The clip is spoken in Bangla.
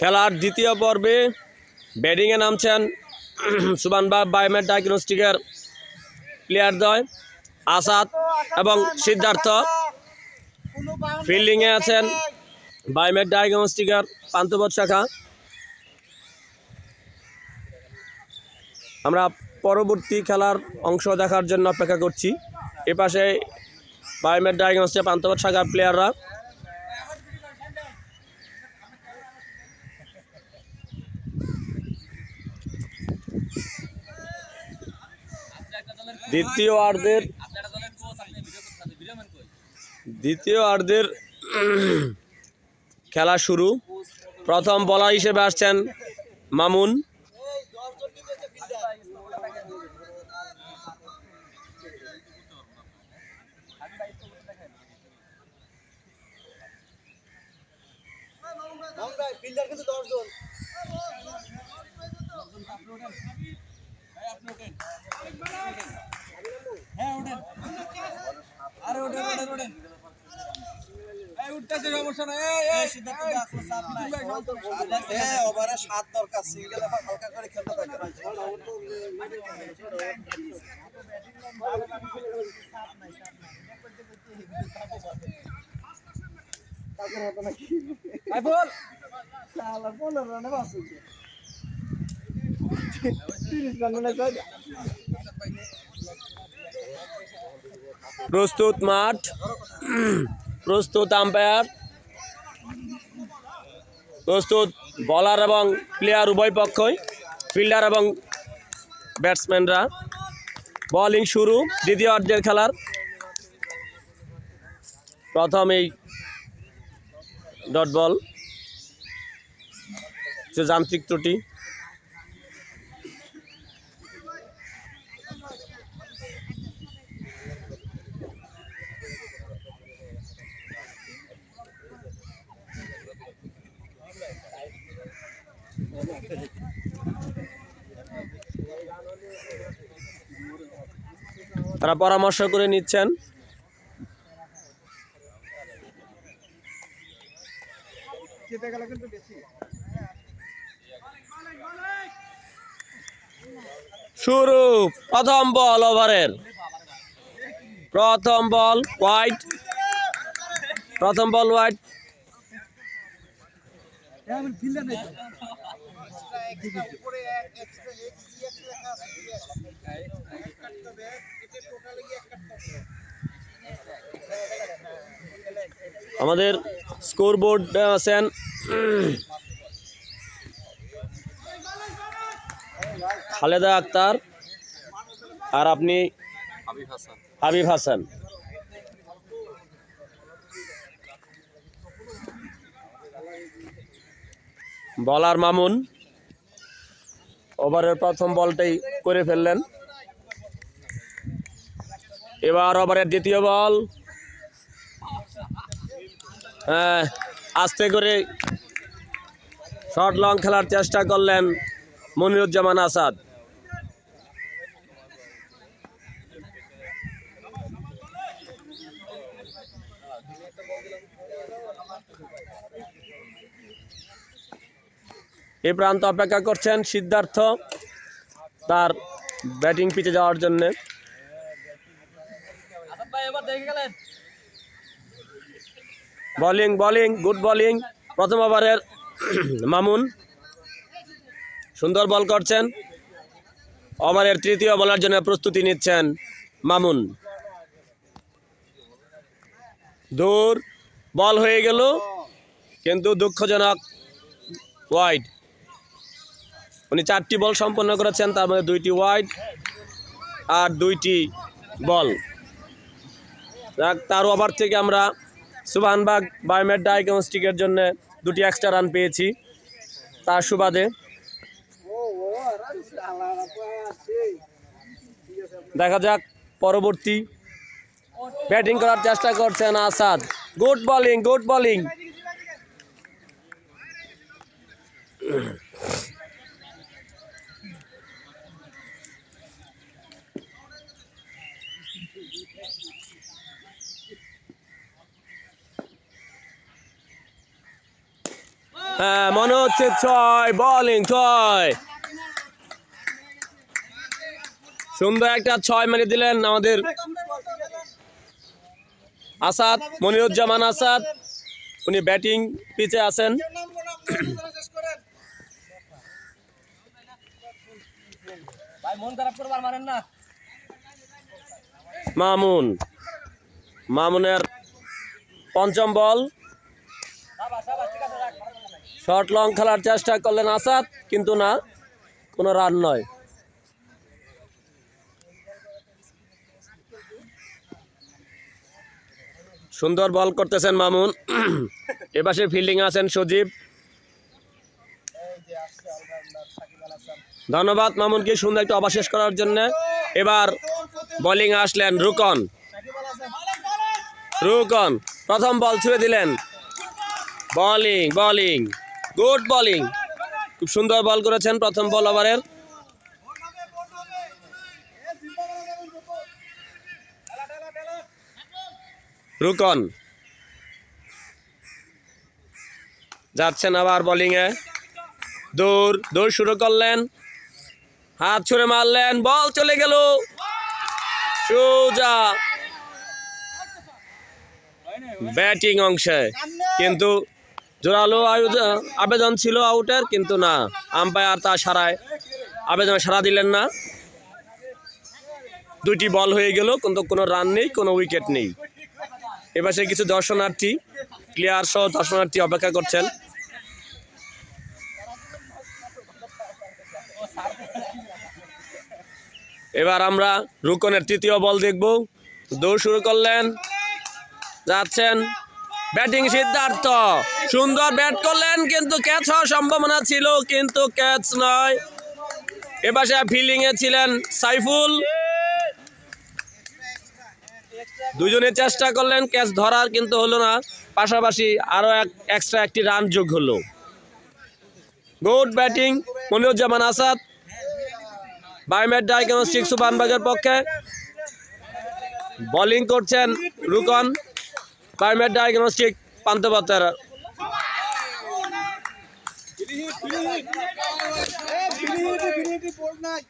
খেলার দ্বিতীয় পর্বে ব্যাটিংয়ে নামছেন সুবানবাগ বায়োমেট ডায়াগনস্টিকের প্লেয়ারদ্বয় আসাদ এবং সিদ্ধার্থ। ফিল্ডিংয়ে আছেন বায়োমেট ডায়াগনস্টিকের পান্তপথ শাখা। আমরা পরবর্তী খেলার অংশ দেখার জন্য অপেক্ষা করছি। এপাশে বায়োমেট ডায়াগনস্টিক পান্তপথ শাখার প্লেয়াররা দ্বিতীয় অর্ধের দ্বিতীয় অর্ধের খেলা শুরু। প্রথম বলার হিসেবে আসছেন মামুন। ফিল্ডার কিন্তু দশজন। হ্যাঁ ওঠেন আরে ওঠেন ওঠেন ওঠেন উঠতেছে সমস্যা নাই ওভারে সাত দরকার সিঙ্গেল হালকা করে খেলতে থাকে প্রস্তুত মাঠ, প্রস্তুত আম্পায়ার প্রস্তুত বলার এবং প্লেয়ার উভয় পক্ষই ফিল্ডার এবং ব্যাটসম্যানরা বলিং শুরু, দ্বিতীয় অর্ধের খেলার। প্রথম এই ডট বল যান্ত্রিক ত্রুটি তারা পরামর্শ করে নিচ্ছেন। শুরু প্রথম বল ওভারের। প্রথম বল হোয়াইট প্রথম বল হোয়াইট আমাদের স্কোর বোর্ড আছেন খালেদা আক্তার আর আপনি হাবিব হাসান। বলার মামুন, ওভারের প্রথম বলটাই করে ফেললেন। এবার ওভারের দ্বিতীয় বল। হ্যাঁ আস্তে করে শর্ট লং খেলার চেষ্টা করলেন মনিরুজ্জামান আসাদ। এ প্রান্ত অপেক্ষা করছেন সিদ্ধার্থ, তার ব্যাটিং পিচে যাওয়ার জন্যে। বোলিং বোলিং গুড বলিং প্রথম ওভারের মামুন। সুন্দর বল করছেন। ওভারের তৃতীয় বলার জন্য প্রস্তুতি নিচ্ছেন মামুন। দূর, বল হয়ে গেল, কিন্তু দুঃখজনক ওয়াইড উনি চারটি বল সম্পন্ন করেছেন, তার মধ্যে দুইটি ওয়াইড আর দুইটি বল। তার ওভার থেকে আমরা সুবানবাগ বায়োমেট ডায়াগনস্টিকের জন্য দুটি এক্সট্রা রান পেয়েছি। তার সুবাদে। দেখা যাক, পরবর্তী ব্যাটিং করার চেষ্টা করছেন Asad. Good bowling good bowling যাচ্ছে ছয় বলিং ছয়। সুন্দর একটা ছয় মেরে দিলেন আমাদের আসাদ মনিরুজ্জামান আসাদ। উনি ব্যাটিং পিচে আছেন। মন মামুন মামুনের পঞ্চম বল। শর্ট লং খেলার চেষ্টা করলেন আসাদ, কিন্তু না, কোনো রান নয়। সুন্দর বল করতেছেন মামুন। এপাশে ফিল্ডিং আছেন সজীব। ধন্যবাদ মামুনকে সুন্দর একটু অবশেষ করার জন্য। এবার বোলিং আসলেন রুকন। রুকন, প্রথম বল ছুঁড়ে দিলেন। Bowling bowling. Good bowling. খুব সুন্দর বল করেছেন প্রথম বল ওভারের। রুকন। যাচ্ছেন আবার বোলিংয়ে দৌড় দৌড় শুরু করলেন। হাত ছুঁড়ে মারলেন, বল চলে গেল। সোজা। ব্যাটিং অংশে। কিন্তু জোরালো আবেদন ছিল আউটের, কিন্তু না, আম্পায়ার তা সারায় আবেদন সারা দিলেন না। দুইটি বল হয়ে গেল, কিন্তু কোনো রান নেই, কোনো উইকেট নেই। এপাশে কিছু দর্শনার্থী প্লেয়ার সহ দর্শনার্থী অপেক্ষা করছেন। এবার আমরা রুকনের তৃতীয় বল দেখব। দৌড় শুরু করলেন, যাচ্ছেন। ব্যাটিং সিদ্ধার্থ। সুন্দর ব্যাট করলেন, কিন্তু ক্যাচ হওয়ার সম্ভাবনা ছিল, কিন্তু ক্যাচ নয়। এবার ফিল্ডিং এ ছিলেন সাইফুল। দুজনে চেষ্টা করলেন, ক্যাচ ধরার, কিন্তু হলো না। পাশাপাশি আরও এক এক্সট্রা একটি রান যোগ হলো। Good batting, Moniruzzaman Asad. Biomed diagnostic সুপারবাগের পক্ষে। বোলিং করছেন রুকন। বায়োমেট ডায়াগনস্টিক পান্তপাতার নাই